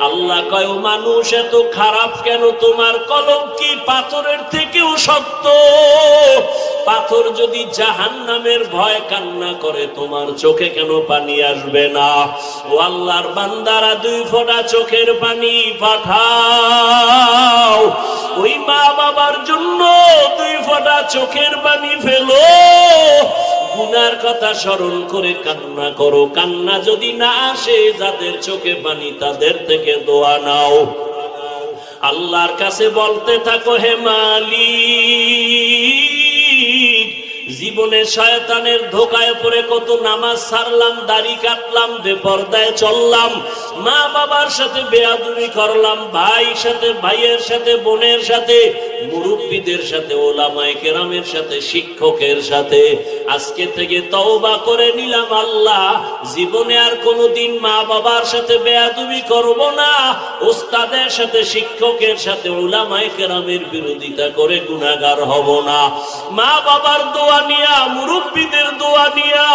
আল্লাহ কয়, "ও মানুষ, এত খারাপ কেন? তোমার কলম কি পাথরের থেকেও শক্ত? পাথর যদি জাহান নামের ভয় কান্না করে, তোমার চোখে কেন পানি আসবে না? ও আল্লাহর বান্দারা, দুই ফোঁটা চোখের পানি পাঠাও। ওই মা বাবার জন্য দুই ফোঁটা চোখের পানি ফেলো। গুনার কথা স্মরণ করে কান্না করো। কান্না যদি না আসে, যাদের চোখে পানি, তাদের থেকে দোয়া নাও। আল্লাহর কাছে বলতে থাকো হে মালিক জীবনে শয়তানের ধোকায় পড়ে কত নামাজ ছাড়লাম দাড়ি কাটলাম বেপর্দায় চললাম। মা বাবার সাথে বেয়াদুরি করলাম ভাই সাথে, ভাইয়ের সাথে, বোনের সাথে, মুরব্বীদের সাথে, ওলামায় কেরামের সাথে, শিক্ষকের সাথে। আজকে থেকে তওবা করে নিলাম আল্লাহ। জীবনে আর কোনোদিন মা বাবার সাথে বেয়াদুবি করব না। ওস্তাদের সাথে, শিক্ষকের সাথে, ওলামায় কেরামের বিরোধিতা করে গুনাহগার হব না। মা বাবার দোয়া নিয়া, মুরব্বীদের দোয়া নিয়া,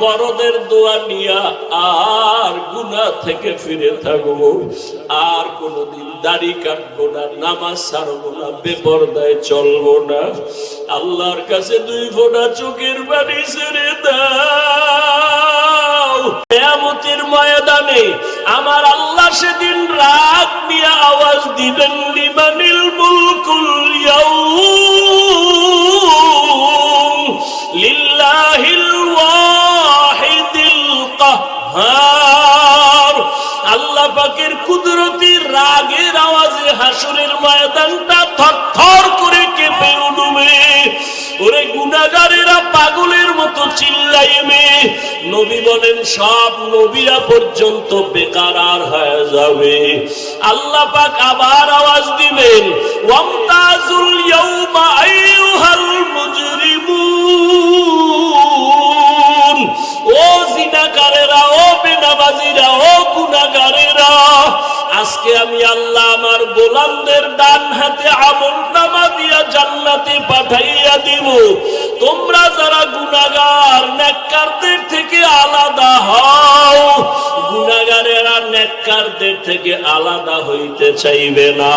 বড়দের দোয়া নিয়া, আর গুনাহ থেকে ফিরে থাকব। আর কোনোদিন দাড়ি কাটবো না, নামাজ ছাড়বো না, বেপরদায় চলবো না। আল্লাহর কাছে দুই ফোঁটা চোখের বাড়ি ছেড়ে দাও। কেয়ামতের ময়দানে আমার আল্লাহ সেদিন রাগ নিয়ে আওয়াজ দিবেন লিমানিল মুলকুল ইয়াউম। লিল্লাহিল ওয়াহিদিল কাহ্হার আল্লাহ পাকের কুদরতি রাগের আওয়াজে হাসুরের ময়দানটা থরথর করে কেঁপে উঠবে। ওরে গুনাগারেরা পাগলের মতো চিল্লাইবে। নবী বলেন, সব নবীরা পর্যন্ত বেকার আর হয়ে যাবে। আল্লাহ পাক আবার আওয়াজ দিবেন, ওয়ামতাজুল ইয়াউমা আইয়ুহাল মুজরিমুন। আজকে আমি আল্লাহ আমার গোলামদের ডান হাতে আমল নামা দিয়া জান্নাতে পাঠাইয়া দিব। তোমরা যারা গুনাগার নেককারদের থেকে আলাদা হও। গুনাগারেরা নেককারদের থেকে আলাদা হইতে চাইবে না।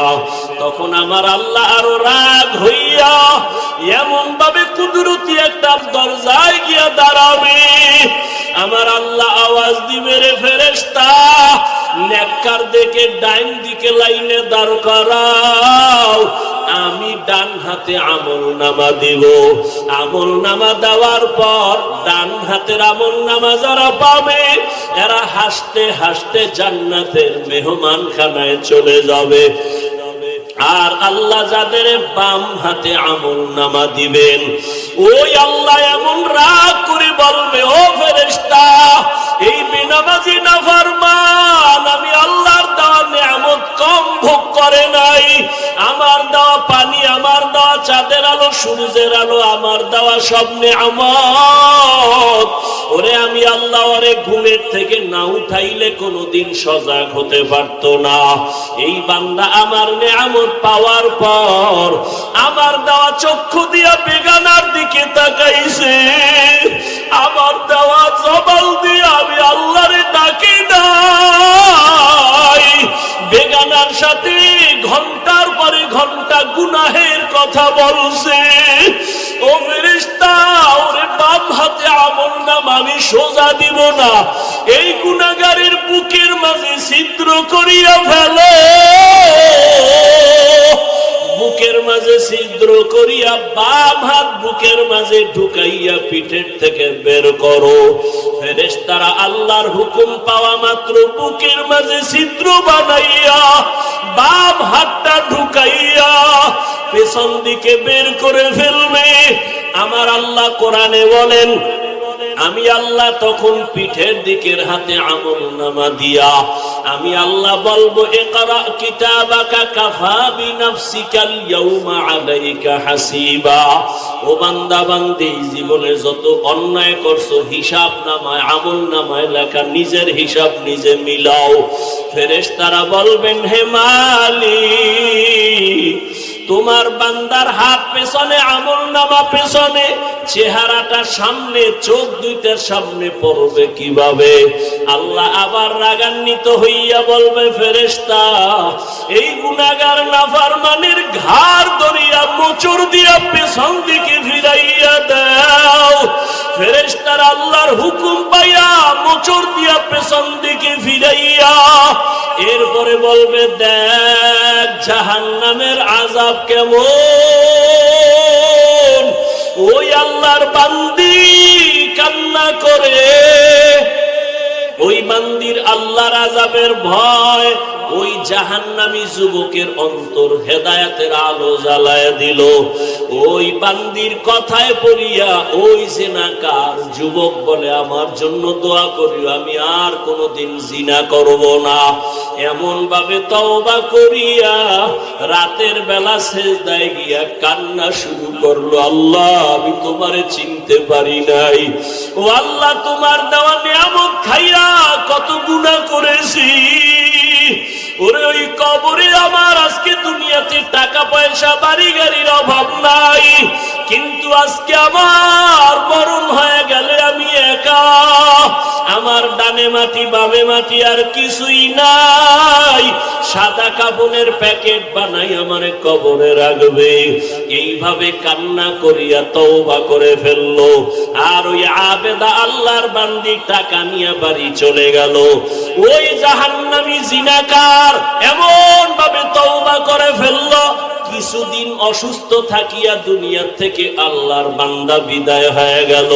তখন আমার আল্লাহ আরও রাগ হইয়া এমন ভাবে কুদরতি একটা দরজায় গিয়া দাঁড়াবে। আমার আল্লাহ আওয়াজ দিবে, রে ফেরেস্তা নেককার দেখে ডাইন দিকে লাইনে দাঁড় করাও। আমি ডান হাতে আমল নামা দিব। আমল নামা দেওয়ার পর ডান হাতের আমল নামা যারা পাবে, এরা হাসতে হাসতে জান্নাতের মেহমান খানায় চলে যাবে। আর আল্লাহ যাদের বাম হাতে আমল নামা দিবেন, ওই আল্লাহ এমন রাগ করে বলবে, ও ফেরেস্তা সূর্যের আলো, আমার দেওয়া সব নিয়ামত। ওরে, আমি আল্লাহ ওরে ঘুমের থেকে না উঠাইলে কোনোদিন সজাগ হতে পারতো না। এই বান্দা আমার নিয়ামত পাওয়ার পর আমার দেওয়া চক্ষু দিয়া বেগানার দিকে তাকাইছে। আমার দেওয়া জবাল দিয়ে আমি আল্লাহরে ডাকি নাই। বেগানার সাথে ঘণ্টার পরে ঘণ্টা গুনাহের কথা বলছে। ও ফেরিস্তা ওরে বাম হাতে আমল নাম আমি সোজা দিব না। এই গুণাগারের বুকের মাঝে ছিদ্র করিয়া ফেলো। বুকের মাঝে ছিদ্র করিয়া বাম হাত বুকের মাঝে ঢুকাইয়া পিঠের থেকে বের করো। ফেরেশতারা আল্লাহর হুকুম পাওয়া মাত্র বুকের মাঝে ছিদ্র বানাইয়া বাম হাতটা ঢুকাইয়া পেছন দিকে বের করে ফেলবে। আমার আল্লাহ কোরআনে বলেন, আমি আল্লাহ তখন পিঠের দিকের হাতে আমল নামা দিয়া আমি আল্লাহ বলব হাসিবা। ও জীবনে যত অন্যায় করছ, হিসাব নামায়, আমল নামায় লেখা, নিজের হিসাব নিজে মিলাও। ফেরেশতারা বলবেন, হে মালিক তোমার বান্দার হাত পেছনে, আমল নামা পেছনে, চেহারাটা সামনে, চোখ দুইটার সামনে পড়বে কীভাবে? আল্লাহ আবার রাগান্বিত হইয়া বলবে ফেরেস্তা এই গুনাগার নাফারমানের ঘাড় ধরিয়া, মোচর দিয়া পেছন দিকে ফিরাইয়া দাও। ফেরেস্তার আল্লাহর হুকুম পাইয়া, মোচর দিয়া পেছন দিকে ফিরাইয়া, এরপরে বলবে, দেখ, জাহান্নামের আজাব কেমন? ওই আল্লাহর বান্দি কান্না করে। ওই বান্দির আল্লাহর আজাবের ভয়, ওই জাহান্নামী যুবকের অন্তর হেদায়াতের আলো জ্বালায় দিল। ওই বান্দির কথায় পড়িয়া ওই জেনাকার যুবক বলে, আমার জন্য দোয়া করিও, আমি আর কোনোদিন জিনা করব না। এমন ভাবে তওবা করিয়া রাতের বেলা সেজদায় গিয়া কান্না শুরু করল, আল্লাহ, আমি তোমারে চিনতে পারি নাই। ও আল্লাহ, তোমার দেওয়া নিয়ামত খাইয়া কত গুণা করেছি। ওরে, ওই কবরে আমার আজকে দুনিয়াতে টাকা পয়সা বাড়ি গাড়ির অভাব নাই। কিন্তু আজকে আমার মরণ হয়ে গেলে আমি একা। আমার ডানে মাটি, বামে মাটি আর কিছুই নাই। সাদা কাপনের প্যাকেট বানাই আমার কবরে রাখবে। এইভাবে কান্না করিয়া তওবা করে ফেলল। আর ওই আবেদা আল্লাহর বান্দি টাকা নিয়ে বাড়ি চলে গেল। ওই জাহান্নামি জিনাকার এমন ভাবে তওবা করে ফেলল। কিছুদিন অসুস্থ থাকিয়া দুনিয়ার থেকে আল্লাহর বান্দা বিদায় হয়ে গেল।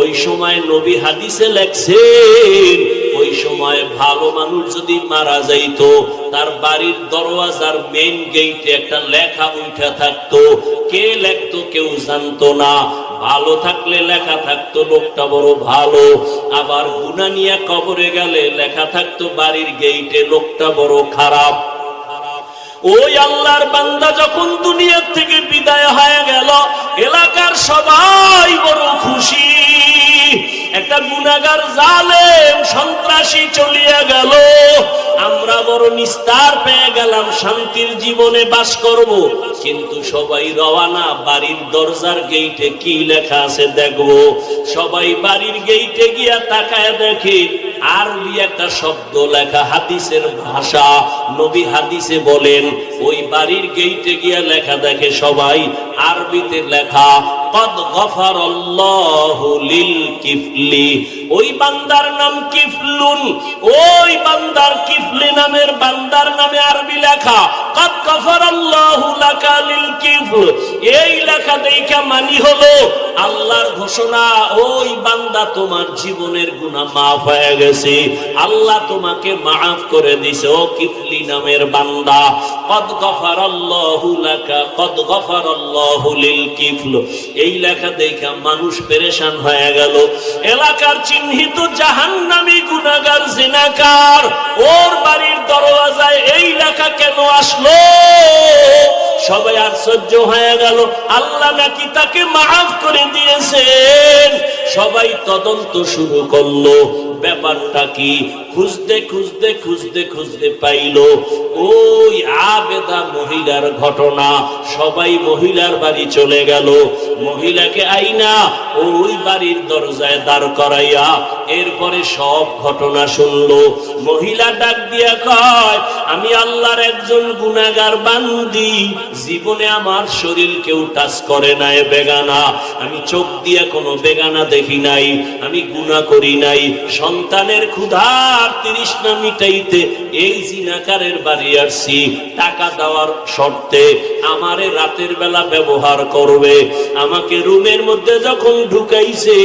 ওই সময় নবী হাদিসে লেখছেন, ওই সময় ভালো মানুষ যদি মারা যাইতো, তার বাড়ির দরওয়াজার মেইন গেইটে একটা লেখা উঠা থাকতো। কে লেখতো কেউ জানতো না। ভালো থাকলে লেখা থাকতো, লোকটা বড় ভালো। আবার গুনা নিয়ে কবরে গেলে লেখা থাকতো, বাড়ির গেইটে লোকটা বড় খারাপ। ওই আল্লাহর বান্দা যখন দুনিয়ার থেকে বিদায় হয়ে গেল এলাকার সবাই বড় খুশি। একটা গুনাগার জালেম সন্ত্রাসী চলিয়া গেল। আমরা বড় নিস্তার পেয়ে গেলাম, শান্তির জীবনে বাস করব। কিন্তু সবাই রওয়ানা বাড়ির দরজার গেইটে কি লেখা আছে দেখব। সবাই বাড়ির গেইটে গিয়া তাকায় দেখে আরবি একটা শব্দ লেখা, হাদিসের ভাষা। নবী হাদিসে বলেন, ওই বাড়ির গেইটে গিয়া লেখা দেখে সবাই আরবিতে লেখা কদ গফার লিল কিফলি। ওই বান্দার নাম কিফলুন। ওই বান্দার কিফলি নামের বান্দার নামে আরবি লেখা, কদ গফার লাকা লিল কিফল। এই লেখা দেখা মানি হলো, আল্লাহর ঘোষণা, ওই বান্দা তোমার জীবনের গুনাহ মাফ হয়ে গেছে। আল্লাহ তোমাকে মাফ করে দিছে, ও কিফলি নামের বান্দা। কদ গফার লাকা, কদ গফার লিল কিফল। এই লেখা দেখা মানুষ পেরেশান হয়ে গেল। এলাকার চিহ্নিত জাহান্নামী গুনাগার জিনাকার, ওর বাড়ির দরওয়াজায় এই লেখা কেন আসলো? সবাই আশ্চর্য হয়ে গেল। আল্লাহ নাকি তাকে মাফ করে দিয়েছেন। সবাই তদন্ত শুরু করল। ব্যাপারটা কি? খুঁজতে খুঁজতে খুঁজতে খুঁজতে পাইল। ওই আবেদা মহিলার ঘটনা। সবাই মহিলার বাড়ি চলে গেল। মহিলাকে আইনা ওই বাড়ির দরজায় দাঁড় করাইয়া এরপরে সব ঘটনা শুনলো। মহিলা ডাক দিয়া কয়, আমি আল্লাহর একজন গুনাগার বান্দি। জীবনে আমার শরীর কেউ টাচ করে নাই, বেগানা। আমি চোখ দিয়ে কোনো বেগানা দেখি নাই, আমি গুণা করি নাই। সন্তানের ক্ষুধার তৃষ্ণা মিটাইতে এই জিনাকারের বাড়ি আসছি। টাকা দেওয়ার শর্তে আমারে রাতের বেলা ব্যবহার করবে। আমাকে রুমের মধ্যে যখন ঢুকাইছে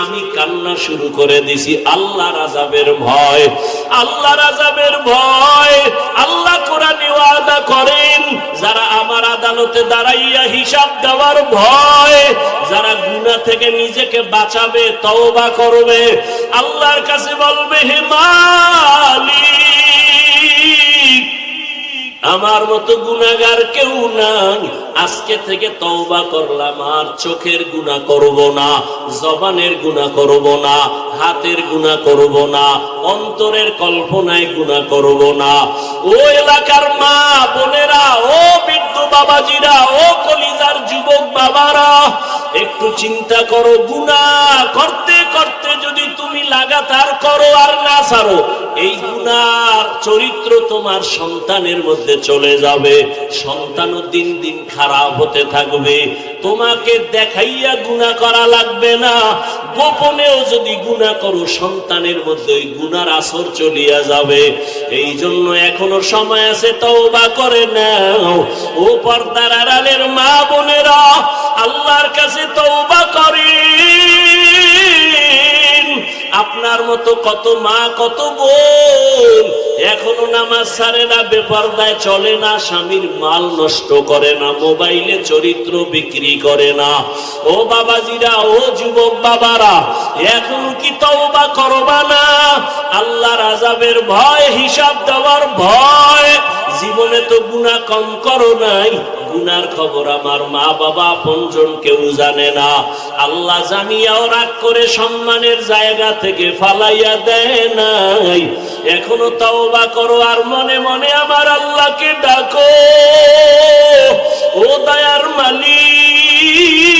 আমি কান্না শুরু করে দিছি। আল্লাহ রাজাবের ভয় আল্লাহ রাজাবের ভয়। আল্লাহ কোরআনে ওয়াদা করেন, যারা আমার আদালতে দাঁড়াইয়া হিসাব দেওয়ার ভয়, যারা গুনাহ থেকে নিজেকে বাঁচাবে, তওবা করবে, আল্লাহর কাছে বলবে, হে মালিক আমার মতো গুনাগার কেউ নাই। আজকে থেকে তওবা করলাম, আর চোখের গুণা করব না, জবানের গুণা করব না, হাতের গুণা করব না, অন্তরের কল্পনায় গুণা করব না। ও এলাকার মা বোনেরা, ও বৃদ্ধ বাবাজিরা, ও কলিজার যুবক বাবারা, একটু চিন্তা করো গুণা করতে করতে যদি তুমি লাগাতার করো আর না ছাড়ো এই গুনার চরিত্র তোমার সন্তানের মধ্যে চলে যাবে। সন্তানও দিন দিন খারাপ হতে থাকবে। তোমাকে দেখাইয়া গুণা করা লাগবে না। গোপনেও যদি গুণা করো, সন্তানের মধ্যে ওই গুনার আসর চলিয়া যাবে। এই জন্য এখনও সময় আছে, তওবা করে নাও। ও পর্দার আড়ালের মা বোনেরা, আল্লাহর কাছে তওবা করেন আপনার মতো কত মা, কত বোন। এখনও নামাজ ছাড়ে না, বেপর্দায় চলে না, স্বামীর মাল নষ্ট করে না, মোবাইলে চরিত্র বিক্রি করে না। ও বাবাজিরা, ও যুবক বাবারা, এখনও কি তওবা করবা না? আল্লাহর আজাবের ভয়, হিসাব দেওয়ার ভয়। জীবনে তো গুণা কম করো নাই। গুনার খবর আমার মা বাবা আপনজন কেউ জানে না। আল্লাহ জানিয়াও রাগ করে সম্মানের জায়গা থেকে ফালাইয়া দেয় নাই। এখনও তওবা করো আর মনে মনে আমার আল্লাহকে ডাকো। ও দয়ার মালিক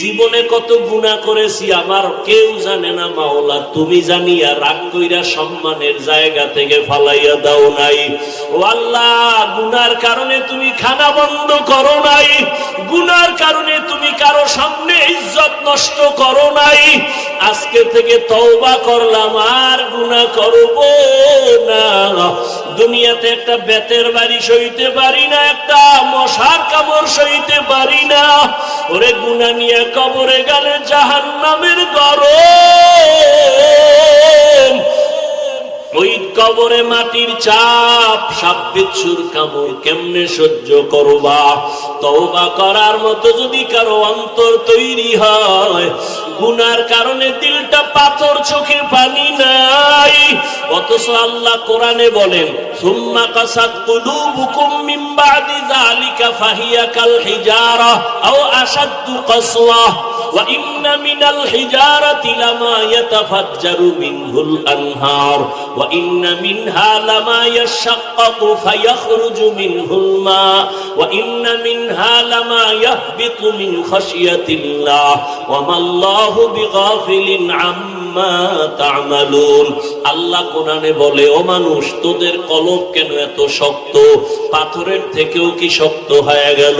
জীবনে কত গুণা করেছি আমার কেউ জানে না মাওলা, তুমি জানিয়া রাগ কইরা সম্মানের জায়গা থেকে ফালাইয়া দাও নাই। ও আল্লাহ, গুনার কারণে তুমি খানা বন্ধ করো নাই, গুনার কারণে তুমি কারও সামনে ইজ্জত নষ্ট করো নাই। আজকে থেকে তওবা করলাম, আর গুনাহ করব না। দুনিয়াতে একটা বেতের বাড়ি সইতে পারি না, একটা মশার কামড় সইতে পারি না। ওরে গুনা নিয়ে কবরে গেলে জাহান নামের গরম। ওই কবরে মাটির চাপ সাপ বিচ্ছুর কামড় কেমনে সহ্য করবা? তওবা করার মতো যদি কারও অন্তর তৈরি হয় গুনার কারণে দিলটা পাথর চোখে পানি নাই। অথচ আল্লাহ কোরআনে বলেন, সুম্মা কাসাত কুলুবুকুম মিন বাদি যালিকা আল্লাহ কোরআনে বলে, ও মানুষ, তোদের কেন এত শক্ত? পাথরের থেকেও কি শক্ত হয়ে গেল?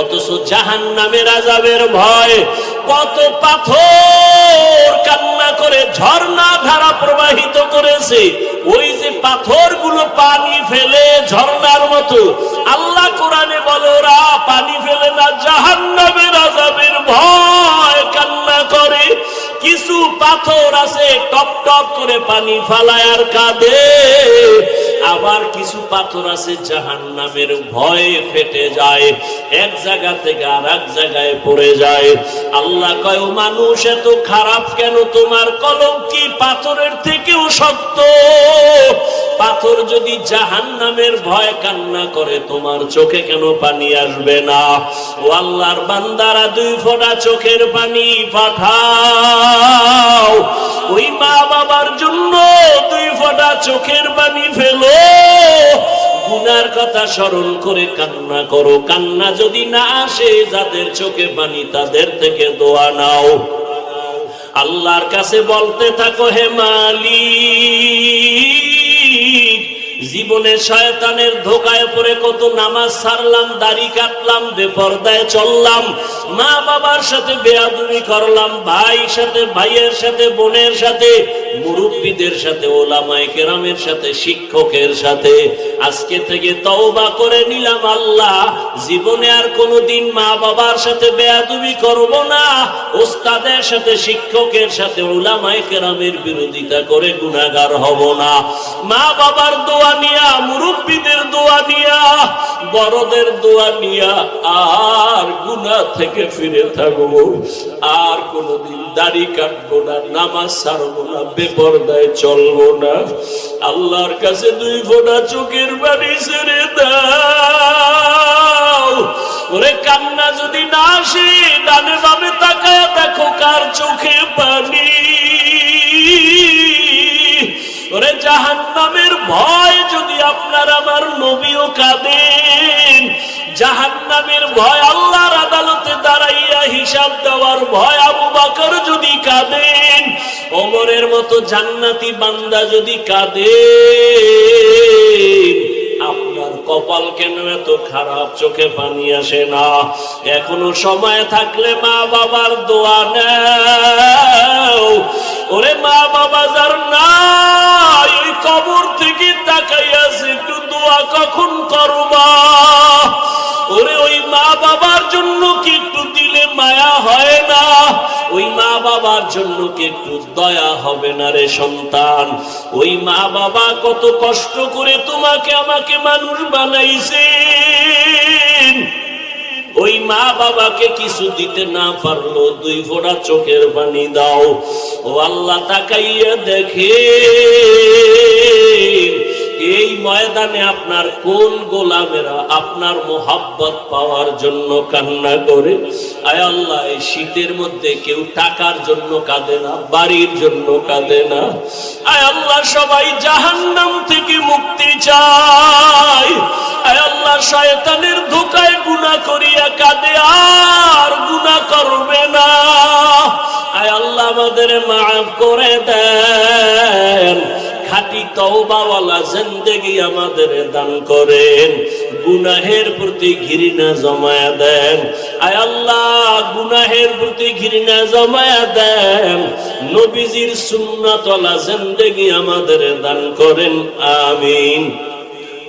অথচ জাহান্নামের আযাবের ভয় কত পাথর কান্না করে ঝর্ণা ধারা প্রবাহিত করেছে। ওই যে পাথরগুলো পানি ফেলে ঝর্ণার মতো, আল্লাহ পাথর আছে টপ টপ করে পানি ফালায় আর কাঁদে। আবার কিছু পাথর আছে জাহান নামের ভয়ে ফেটে যায়। এক জায়গা থেকে আর এক জায়গায় পড়ে যায়। আল্লাহ কয় মানুষ, এত খারাপ কেন? তোমার কলম কি পাথরের থেকেও শক্ত? পাথর যদি জাহান নামের ভয় কান্না করে, তোমার চোখে কেন পানি আসবে না? ও আল্লাহর বান্দারা, দুই ফোঁটা চোখের পানি পাঠাও। ওই মা বাবার জন্য দুই ফোঁটা চোখের পানি ফেলো। গুনার কথা স্মরণ করে কান্না করো। কান্না যদি না আসে, যাদের চোখে পানি, তাদের থেকে দোয়া নাও। আল্লাহর কাছে বলতে থাকো, হে মালিক জীবনে শয়তানের ধোকায় পড়ে কত নামাজ ছাড়লাম দাড়ি কাটলাম, বেপর্দায় চললাম, মা বাবার সাথে বেয়াদুমি করলাম ভাই সাথে, ভাইয়ের সাথে, বোনের সাথে, মুরব্বীদের সাথে, ওলামায়ে কেরামের সাথে, শিক্ষকের সাথে। আজকে থেকে তওবা করে নিলাম আল্লাহ, জীবনে আর কোনোদিন মা বাবার সাথে বেয়াদুমি করব না, ওস্তাদের সাথে, শিক্ষকের সাথে, ওলামায়ে কেরামের বিরোধিতা করে গুনাহগার হব না। মা বাবার দোয়া নিয়া, মুরব্বীদের দোয়া নিয়া, বড়দের দোয়া নিয়া, আর গুনাহ থেকে ফিরে থাকব। আর কোনোদিন দাড়ি কাটবো না, নামাজ ছাড়বো না, বেপরদায় চলবো না। আল্লাহর কাছে দুই ফোঁটা চোখের বাড়ি ছেড়ে দাও। ওরে কান্না যদি না আসে, ডানে বামে তাকায় দেখো কার চোখে পানি। ওরে জাহান নামের ভয় কাঁদেন। ভয় আল্লাহর আদালতে দাঁড়াইয়া হিসাব দেওয়ার ভয় আবু বাকর যদি কাঁদেন মতো জান্নাতি বান্দা যদি কাঁদে আপনার কপাল কেন এত খারাপ? চোখে পানি আসে না। এখনও সময় থাকলে মা বাবার দোয়া নেও। ওরে মা বাবা যার নাই, ওই কবর থেকে তাকাইয়াছে একটু দোয়া কখন করবা? ওরে ওই মা বাবার জন্য কি একটু দিলে মায়া হয় না? ওই মা বাবার জন্য কি একটু দয়া হবে না রে সন্তান? ওই মা বাবা কত কষ্ট করে তোমাকে আমাকে মানুষ বানাইছেন। ওই মা বাবাকে কিছু দিতে না পারল, দুই ফোড়া চোখের পানি দাও। ও আল্লাহ তাকাইয়া দেখে এই ময়দানে আপনার কোন গোলামেরা আপনার মোহাব্বত পাওয়ার জন্য কান্না করে? আয় আল্লাহ, এই শীতের মধ্যে কেউ টাকার জন্য কাঁদে না, বাড়ির জন্য কাঁদে না। আয় আল্লাহ, সবাই জাহান্নাম থেকে মুক্তি চায়। আয় আল্লাহ, শয়তানের ধোকায় গুনাহ করিয়া কাঁদে আর গুনাহ করবে না। আয় আল্লাহ, আমাদের মাফ করে দেন। খাটি তওবাওয়ালা জিন্দেগি আমাদের দান করেন। গুনাহের প্রতি ঘৃণা জমায়া দেন। আয় আল্লাহ, গুনাহের প্রতি ঘৃণা জমায়া দেন। নবীজির সুন্নাতওয়ালা জিন্দেগি আমাদের দান করেন। আমিন।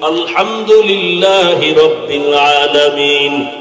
আলহামদুলিল্লাহি রাব্বিল আলামিন।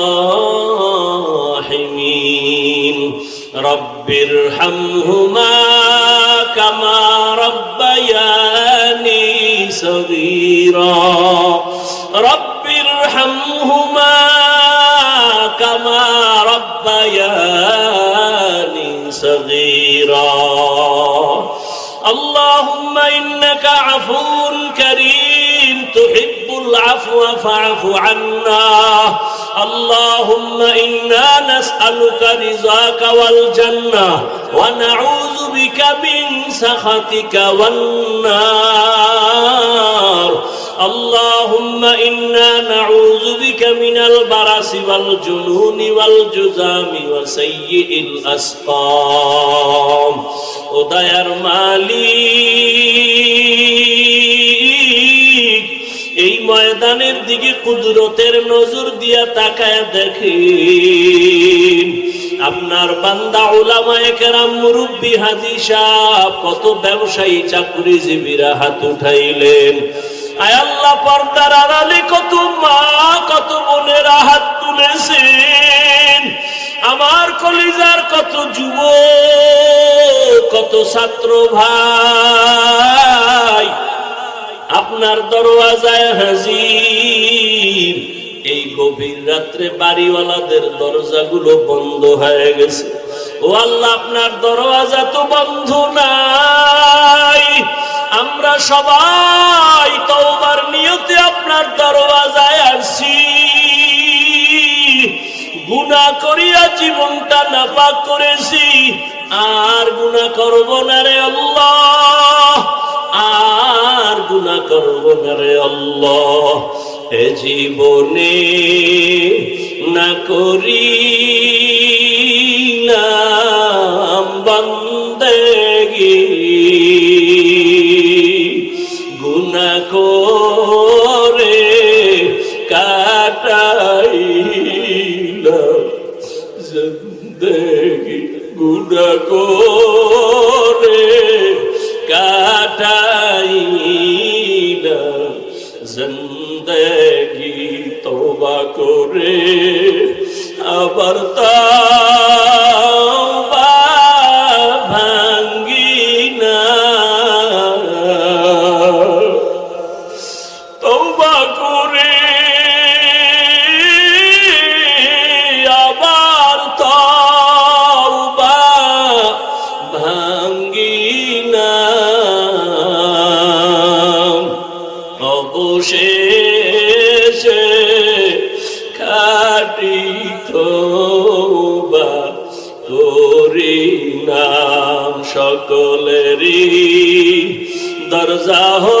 رب ارحمهما كما ربياني صغيرا. رب ارحمهما كما ربياني صغيرا. اللهم إنك عفو كريم تحب العفو فاعف عنا. اللهم إنا نسألك رضاك والجنة ونعوذ بك من سخطك والنار. اللهم إنا نعوذ بك من البرس والجنون والجزام وسيء الأسقام. ودير مالي এই ময়দানের দিকে কুদরতের নজর দিয়া তাকায় দেখেন। আপনার বান্দা ওলামায়ে মুরব্বী হাজি সাহ কত ব্যবসায়ী, চাকরিজীবীরা হাত উঠাইলেন। আয় আল্লাহ, পর্দার আড়ালে কত মা, কত বোনেরা হাত তুলেছেন। আমার কলিজার কত যুব কত ছাত্র ভাই আপনার দরওয়াজায় হাজির। এই গভীর রাত্রে বাড়িওয়ালাদের দরজাগুলো বন্ধ হয়ে গেছে। ও আল্লাহ, আপনার দরওয়াজা তো বন্ধ নাই। আমরা সবাই তওবার নিয়তে আপনার দরওয়াজায় আসছি। গুনাহ করিয়া জীবনটা নাপাক করেছি। আর গুনাহ করব না রে আল্লাহ। আর গুনা করব না রে আল্লাহ। এ জীবনে না করি না বন্দেগি তৌবা করে আবার তৌবা ভাঙ্গি না অবশেষে কাটি তৌবা করি নাম সকলেরই দরজা হো